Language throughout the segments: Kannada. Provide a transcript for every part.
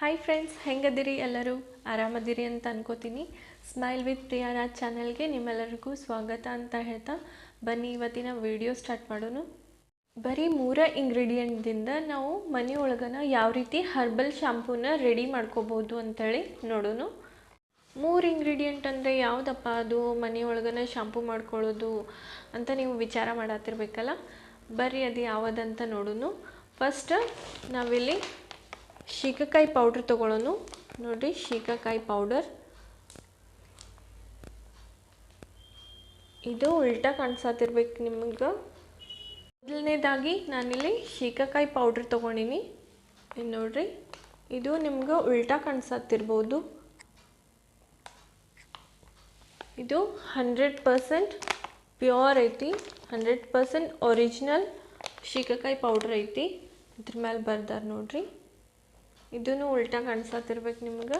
ಹಾಯ್ ಫ್ರೆಂಡ್ಸ್ ಹೆಂಗದಿರಿ ಎಲ್ಲರೂ? ಆರಾಮದಿರಿ ಅಂತ ಅನ್ಕೋತೀನಿ. ಸ್ಮೈಲ್ ವಿತ್ ಪ್ರಿಯಾನ ಚಾನಲ್ಗೆ ನಿಮ್ಮೆಲ್ಲರಿಗೂ ಸ್ವಾಗತ ಅಂತ ಹೇಳ್ತಾ ಬನ್ನಿ ಇವತ್ತಿನ ವಿಡಿಯೋ ಸ್ಟಾರ್ಟ್ ಮಾಡೋಣ. ಬರೀ ಮೂರ ಇಂಗ್ರೀಡಿಯೆಂಟ್ದಿಂದ ನಾವು ಮನೆಯೊಳಗನ ಯಾವ ರೀತಿ ಹರ್ಬಲ್ ಶಾಂಪೂನ ರೆಡಿ ಮಾಡ್ಕೋಬೋದು ಅಂತೇಳಿ ನೋಡೋಣ. ಮೂರು ಇಂಗ್ರೀಡಿಯೆಂಟ್ ಅಂದರೆ ಯಾವುದಪ್ಪ? ಅದು ಮನೆಯೊಳಗನ ಶಾಂಪೂ ಮಾಡ್ಕೊಳ್ಳೋದು ಅಂತ ನೀವು ವಿಚಾರ ಮಾಡತ್ತಿರ್ಬೇಕಲ್ಲ ಬರ್ರಿ ಅದು ಯಾವುದಂತ ನೋಡೋಣ. ಫಸ್ಟ್ ನಾವಿಲ್ಲಿ ಶೀಕಾಕಾಯಿ ಪೌಡ್ರ್ ತೊಗೊಳ್ಳೋನು. ನೋಡಿರಿ ಶೀಕಕಾಯಿ ಪೌಡರ್ ಇದು ಉಲ್ಟಾ ಕಾಣಿಸತ್ತಿರ್ಬೇಕು ನಿಮಗೆ. ಮೊದಲನೇದಾಗಿ ನಾನಿಲ್ಲಿ ಶೀಕಾಕಾಯಿ ಪೌಡ್ರ್ ತೊಗೊಂಡಿನಿ. ನೋಡಿರಿ, ಇದು ನಿಮ್ಗೆ ಉಲ್ಟಾ ಕಾಣಿಸತ್ತಿರ್ಬೋದು ಇದು ಹಂಡ್ರೆಡ್ ಪರ್ಸೆಂಟ್ ಪ್ಯೂರ್ ಐತಿ. Hundred percent original shikakai powder ಐತಿ. ಇದ್ರ ಮೇಲೆ ಬರ್ದಾರ ನೋಡ್ರಿ. ಇದೂ ಉಲ್ಟಾ ಕಾಣಿಸತ್ತಿರ್ಬೇಕು ನಿಮ್ಗೆ.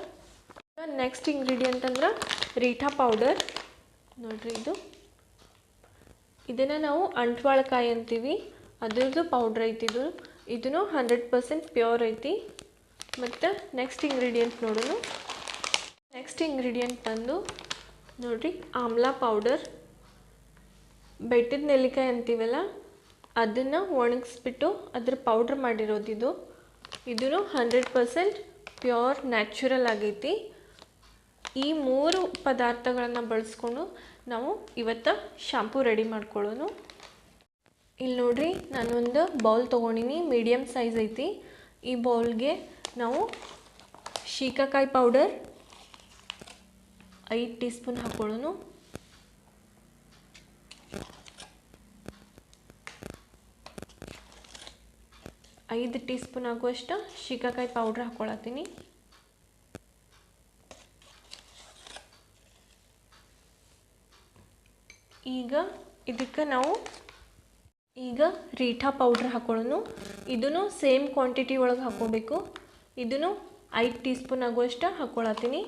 ನೆಕ್ಸ್ಟ್ ಇಂಗ್ರೀಡಿಯೆಂಟ್ ಅಂದ್ರೆ ರೀಠಾ ಪೌಡರ್ ನೋಡ್ರಿ ಇದು. ಇದನ್ನು ನಾವು ಅಂಟ್ವಾಳಕಾಯಿ ಅಂತೀವಿ. ಅದ್ರದ್ದು ಪೌಡ್ರ್ ಐತಿ ಇದು. ಇದೂ ಹಂಡ್ರೆಡ್ ಪರ್ಸೆಂಟ್ ಪ್ಯೂರ್ ಐತಿ. ಮತ್ತು ನೆಕ್ಸ್ಟ್ ಇಂಗ್ರೀಡಿಯೆಂಟ್ ನೋಡೋಣ. ನೆಕ್ಸ್ಟ್ ಇಂಗ್ರೀಡಿಯೆಂಟ್ ಬಂದು ನೋಡಿರಿ ಆಮ್ಲಾ ಪೌಡರ್ ಬೆಟ್ಟದ ನೆಲ್ಲಿಕಾಯಿ ಅಂತೀವಲ್ಲ, ಅದನ್ನು ಒಣಗಿಸ್ಬಿಟ್ಟು ಅದ್ರ ಪೌಡ್ರ್ ಮಾಡಿರೋದು ಇದು ಹಂಡ್ರೆಡ್ ಪರ್ಸೆಂಟ್ ಪ್ಯೂರ್ ನ್ಯಾಚುರಲ್ ಆಗೈತಿ. ಈ ಮೂರು ಪದಾರ್ಥಗಳನ್ನು ಬಳಸ್ಕೊಂಡು ನಾವು ಇವತ್ತು ಶಾಂಪು ರೆಡಿ ಮಾಡ್ಕೊಳ್ಳೋನು. ಇಲ್ಲಿ ನೋಡ್ರಿ, ನಾನೊಂದು ಬೌಲ್ ತೊಗೊಂಡಿನಿ ಮೀಡಿಯಮ್ ಸೈಜ್ ಐತಿ. ಈ ಬೌಲ್ಗೆ ನಾವು ಶೀಕಾಕಾಯಿ ಪೌಡರ್ ಐದು ಟೀ ಸ್ಪೂನ್ ಹಾಕೊಳ್ಳೋಣ ಐದು ಟೀ ಸ್ಪೂನ್ ಆಗುವಷ್ಟು ಶೀಕಾಕಾಯಿ ಪೌಡ್ರ್ ಹಾಕ್ಕೊಳತ್ತೀನಿ ಈಗ ಇದಕ್ಕೆ ನಾವು ಈಗ ರೀಠಾ ಪೌಡ್ರ್ ಹಾಕೊಳ್ಳೋಣ ಇದನ್ನು ಸೇಮ್ ಕ್ವಾಂಟಿಟಿ ಒಳಗೆ ಹಾಕ್ಕೋಬೇಕು ಇದನ್ನು ಐದು ಟೀ ಸ್ಪೂನ್ ಆಗುವಷ್ಟು ಹಾಕ್ಕೊಳತ್ತೀನಿ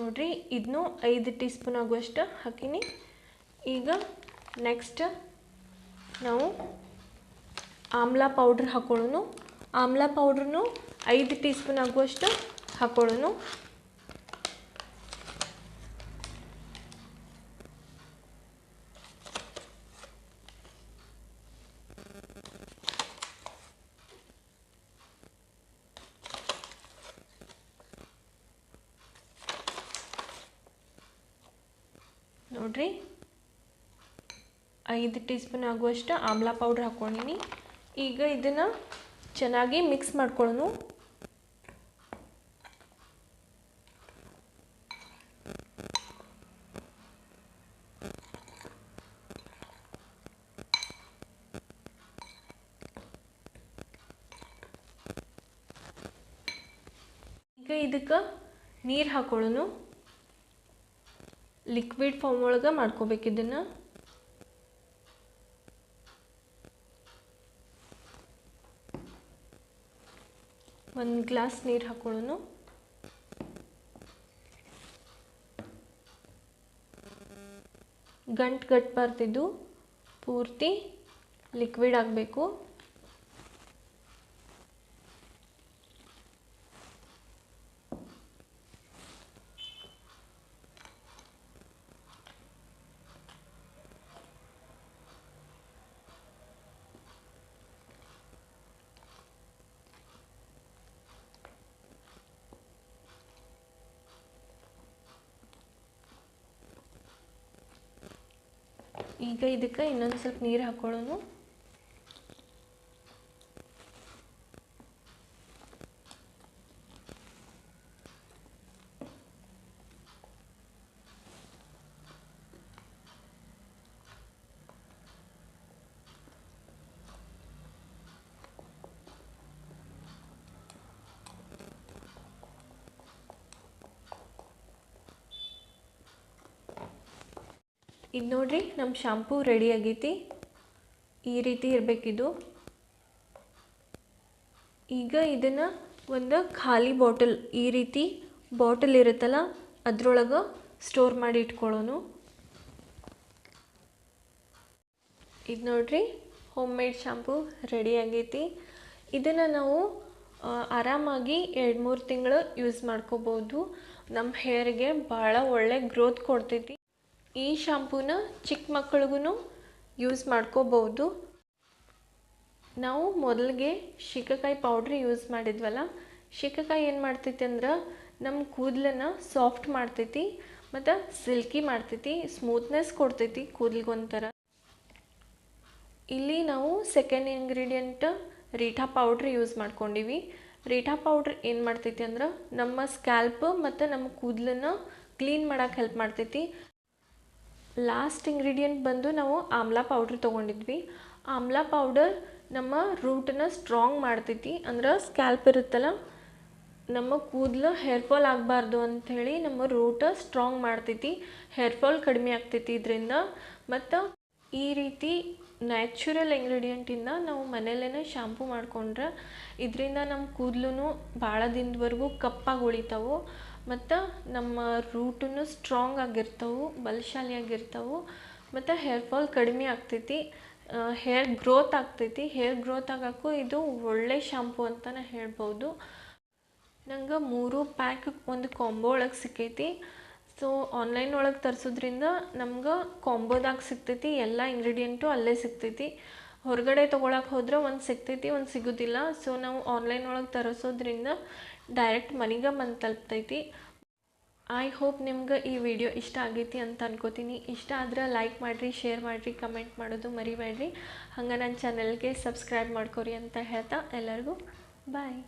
ನೋಡ್ರಿ ಇದನ್ನು ಐದು ಟೀ ಸ್ಪೂನ್ ಆಗುವಷ್ಟು ಹಾಕಿನಿ. ಈಗ ನೆಕ್ಸ್ಟ್ ನಾವು ಆಮ್ಲ ಪೌಡ್ರ್ ಹಾಕೊಳ್ಳೋಣ ಆಮ್ಲ ಪೌಡ್ರನ್ನು ಐದು ಟೀ ಸ್ಪೂನ್ ಆಗುವಷ್ಟು ಹಾಕೊಳ್ಳೋಣ ನೋಡ್ರಿ. ಐದು ಟೀ ಸ್ಪೂನ್ ಆಗುವಷ್ಟು ಆಮ್ಲಾ ಪೌಡ್ರ್ ಹಾಕ್ಕೊಂಡಿನಿ. ಈಗ ಇದನ್ನು ಚೆನ್ನಾಗಿ ಮಿಕ್ಸ್ ಮಾಡ್ಕೊಳ್ಳೋಣ. ಈಗ ಇದಕ್ಕೆ ನೀರು ಹಾಕೊಳ್ಳೋಣ ಲಿಕ್ವಿಡ್ ಫಾರ್ಮ್ ಒಳಗೆ ಮಾಡ್ಕೋಬೇಕು ಇದನ್ನು. ಒಂದು ಗ್ಲಾಸ್ ನೀರು ಹಾಕೊಳ್ಳೋಣ. ಗಂಟು ಗಟ್ಟಬಾರ್ದಿದ್ದು ಪೂರ್ತಿ ಲಿಕ್ವಿಡ್ ಆಗಬೇಕು. ಈಗ ಇದಕ್ಕೆ ಇನ್ನೊಂದು ಸ್ವಲ್ಪ ನೀರು ಹಾಕೊಳ್ಳೋಣ ಇದು ನೋಡ್ರಿ ನಮ್ಮ ಶಾಂಪೂ ರೆಡಿ ಆಗೈತಿ. ಈ ರೀತಿ ಇರಬೇಕಿದು. ಈಗ ಇದನ್ನು ಒಂದು ಖಾಲಿ ಬಾಟಲ್ ಈ ರೀತಿ ಬಾಟಲ್ ಇರುತ್ತಲ್ಲ, ಅದರೊಳಗೆ ಸ್ಟೋರ್ ಮಾಡಿ ಇಟ್ಕೊಳ್ಳೋನು. ಇದು ನೋಡ್ರಿ ಹೋಮ್ ಮೇಡ್ ಶಾಂಪೂ ರೆಡಿ ಆಗೈತಿ. ಇದನ್ನು ನಾವು ಆರಾಮಾಗಿ ಎರಡು ಮೂರು ತಿಂಗಳು ಯೂಸ್ ಮಾಡ್ಕೋಬೋದು. ನಮ್ಮ ಹೇರ್ಗೆ ಭಾಳ ಒಳ್ಳೆ ಗ್ರೋತ್ ಕೊಡ್ತೈತಿ. ಈ ಶಾಂಪೂನ ಚಿಕ್ಕ ಮಕ್ಕಳಿಗೂ ಯೂಸ್ ಮಾಡ್ಕೋಬೋದು ನಾವು ಮೊದಲಿಗೆ ಶೀಕಕಾಯಿ ಪೌಡ್ರ್ ಯೂಸ್ ಮಾಡಿದ್ವಲ್ಲ, ಶೀಕಕಾಯಿ ಏನು ಮಾಡ್ತೈತಿ ಅಂದ್ರೆ ನಮ್ಮ ಕೂದಲನ್ನ ಸಾಫ್ಟ್ ಮಾಡ್ತೈತಿ, ಮತ್ತು ಸಿಲ್ಕಿ ಮಾಡ್ತೈತಿ ಸ್ಮೂತ್ನೆಸ್ ಕೊಡ್ತೈತಿ ಕೂದಲಿಗೊಂಥರ. ಇಲ್ಲಿ ನಾವು second ingredient reetha powder use ಮಾಡ್ಕೊಂಡಿವಿ. Reetha powder ಏನು ಮಾಡ್ತೈತಿ ಅಂದ್ರೆ ನಮ್ಮ ಸ್ಕ್ಯಾಲ್ಪ್ ಮತ್ತು ನಮ್ಮ ಕೂದಲನ್ನ ಕ್ಲೀನ್ ಮಾಡೋಕ್ಕೆ ಹೆಲ್ಪ್ ಮಾಡ್ತೈತಿ. ಲಾಸ್ಟ್ ಇಂಗ್ರೀಡಿಯೆಂಟ್ ಬಂದು ನಾವು ಆಮ್ಲಾ ಪೌಡ್ರ್ ತೊಗೊಂಡಿದ್ವಿ. ಆಮ್ಲಾ ಪೌಡರ್ ನಮ್ಮ ರೂಟನ್ನು ಸ್ಟ್ರಾಂಗ್ ಮಾಡ್ತೈತಿ. ಅಂದ್ರೆ ಸ್ಕ್ಯಾಲ್ಪ್ ಇರುತ್ತಲ್ಲ, ನಮ್ಮ ಕೂದಲು ಹೇರ್ ಫಾಲ್ ಆಗಬಾರ್ದು ಅಂಥೇಳಿ ನಮ್ಮ ರೂಟ ಸ್ಟ್ರಾಂಗ್ ಮಾಡ್ತೈತಿ. ಹೇರ್ ಫಾಲ್ ಕಡಿಮೆ ಆಗ್ತೈತಿ ಇದರಿಂದ. ಮತ್ತು ಈ ರೀತಿ ನ್ಯಾಚುರಲ್ ಇಂಗ್ರೀಡಿಯೆಂಟಿಂದ ನಾವು ಮನೆಯಲ್ಲೇ ಶಾಂಪೂ ಮಾಡಿಕೊಂಡ್ರೆ, ಇದರಿಂದ ನಮ್ಮ ಕೂದಲು ಭಾಳ ದಿನದವರೆಗೂ ಕಪ್ಪಾಗಿ ಉಳಿತಾವು. ಮತ್ತು ನಮ್ಮ ರೂಟನ್ನು ಸ್ಟ್ರಾಂಗ್ ಆಗಿರ್ತವೆ, ಬಲಶಾಲಿಯಾಗಿರ್ತವೆ, ಮತ್ತು ಹೇರ್ ಫಾಲ್ ಕಡಿಮೆ ಆಗ್ತೈತಿ ಹೇರ್ ಗ್ರೋತ್ ಆಗ್ತೈತಿ ಹೇರ್ ಗ್ರೋತ್ ಆಗೋಕ್ಕೂ ಇದು ಒಳ್ಳೆ ಶಾಂಪೂ ಅಂತಲೇ ಹೇಳ್ಬೋದು. ನಂಗೆ ಮೂರು ಪ್ಯಾಕ್ ಒಂದು ಕಾಂಬೋ ಒಳಗೆ ಸಿಕ್ಕೈತಿ. ಸೊ ಆನ್ಲೈನ್ ಒಳಗೆ ತರಿಸೋದ್ರಿಂದ ನಮ್ಗೆ ಕಾಂಬೋದಾಗ ಸಿಗ್ತೈತಿ, ಎಲ್ಲ ಇಂಗ್ರೀಡಿಯೆಂಟು ಅಲ್ಲೇ ಸಿಗ್ತೈತಿ. ಹೊರಗಡೆ ತೊಗೊಳಕ್ಕೆ ಹೋದ್ರೆ ಒಂದು ಸಿಗ್ತೈತಿ, ಒಂದು ಸಿಗೋದಿಲ್ಲ. ಸೊ ನಾವು ಆನ್ಲೈನ್ ಒಳಗೆ ತರಿಸೋದ್ರಿಂದ ಡೈರೆಕ್ಟ್ ಮನೆಗೆ ಬಂದು ತಲುಪ್ತೈತಿ. ಐ ಹೋಪ್ ನಿಮ್ಗೆ ಈ ವಿಡಿಯೋ ಇಷ್ಟ ಆಗೈತಿ ಅಂತ ಅನ್ಕೋತೀನಿ. ಇಷ್ಟ ಆದ್ರೆ ಲೈಕ್ ಮಾಡಿರಿ ಶೇರ್ ಮಾಡಿರಿ ಕಮೆಂಟ್ ಮಾಡೋದು ಮರಿಬೇಡ್ರಿ. ಹಂಗೆ ನನ್ನ ಚಾನಲ್ಗೆ ಸಬ್ಸ್ಕ್ರೈಬ್ ಮಾಡ್ಕೊರಿ ಅಂತ ಹೇಳ್ತಾ ಎಲ್ಲರಿಗೂ. ಬಾಯ್